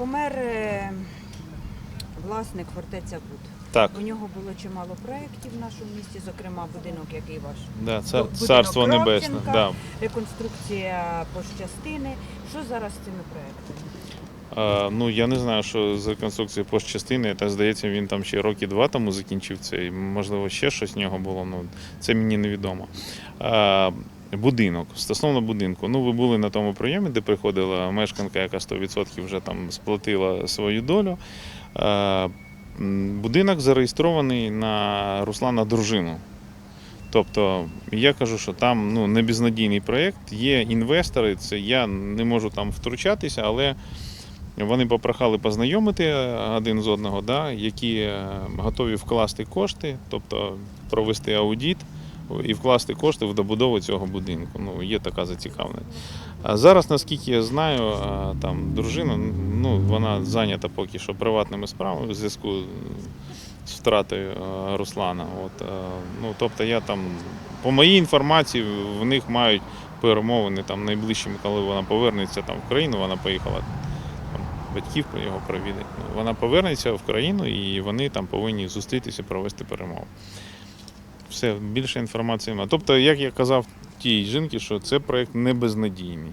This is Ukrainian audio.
Помер е, власник фортеця Буд. Так, У нього було чимало проєктів в нашому місті, зокрема будинок, який ваш. да, це Будинок царство небесне. Да. Реконструкція пощастини. Що зараз з цими проєктами? А, ну я не знаю, що з реконструкції постчастини, та здається, він там ще роки два тому закінчив це, і можливо ще щось в нього було. Ну це мені невідомо. А, будинок. Стосовно будинку, ну ви були на тому прийомі, де приходила мешканка, яка 100% вже там сплатила свою долю. Будинок зареєстрований на Руслана дружину. Тобто я кажу, що там ну, не безнадійний проєкт, є інвестори, це я не можу там втручатися, але вони попрохали познайомити один з одного, да, які е, готові вкласти кошти, тобто провести аудіт і вкласти кошти в добудову цього будинку. Ну, є така зацікавленість. А зараз, наскільки я знаю, там дружина, ну, вона зайнята поки що приватними справами в зв'язку з втратою Руслана. От, ну, тобто я там, по моїй інформації, в них мають перемовини там найближчими, коли вона повернеться там в країну, вона поїхала батьків його провідати. Ну, Вона повернеться в країну і вони там повинні зустрітися, провести перемову. Все, більше інформації немає. Тобто, як я казав тій жінці, що це проєкт не безнадійний.